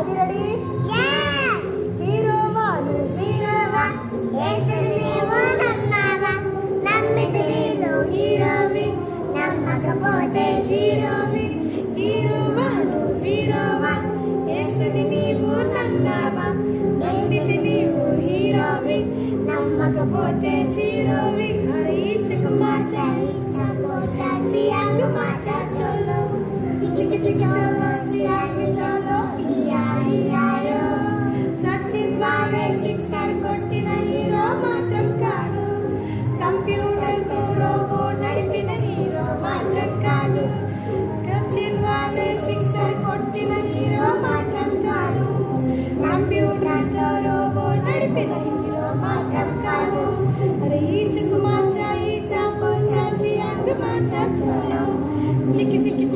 అది రెడీ? హీరోవా నువ్వు హీరోవా యేసుని నీవు నమ్మావా? నమ్మితే నీలో హీరోవి నమ్మకపోతే జీరోవి హీరోవా నువ్వు హీరోవా యేసుని నీవు నమ్మావా? నమ్మితే నీవు హీరోవి నమ్మకపోతే జీరోవి అరే ఇచ్చక మాచా ఇచ్చక పోచా చియాంగు మాచా చోలో. చిచి చిచి చోలో. Chicky, chicky.